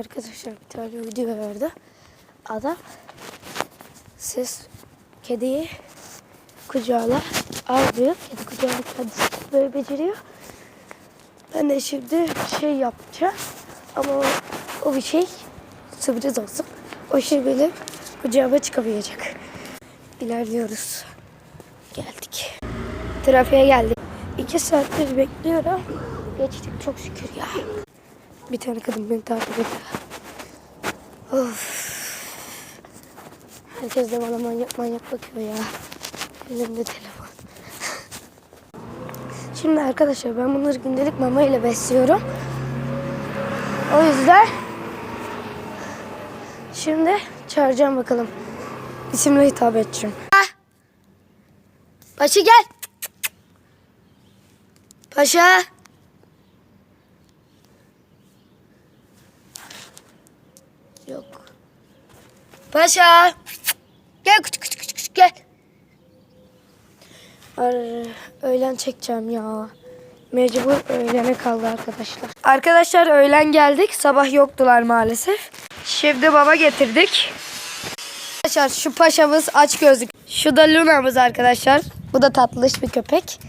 Arkadaşlar bir tane video verdi. Adam siz kediyi kucağına almıyor. Kedi kucağına kendisi böyle beceriyor. Ben de şimdi şey yapacağım. Ama o, o bir şey sürpriz olsun. O şey benim kucağıma çıkamayacak. İlerliyoruz. Geldik. Trafiğe geldik. İki saattir bekliyorum. Geçtik çok şükür ya. Bir tane kadın beni takip ediyor. Of. Herkes de bana manyak manyak bakıyor ya. Elimde telefon. Şimdi arkadaşlar ben bunları gündelik mama ile besliyorum. O yüzden şimdi çağıracağım bakalım. İsimle hitap edeceğim. Paşa gel. Paşa. Yok. Paşa. Gel küçük küçük küçük küçük gel. Ar öğlen çekeceğim ya. Mecbur öğlene kaldı arkadaşlar. Arkadaşlar öğlen geldik. Sabah yoktular maalesef. Şimdi baba getirdik. Arkadaşlar şu paşamız aç gözlük. Şu da Luna'mız arkadaşlar. Bu da tatlış bir köpek.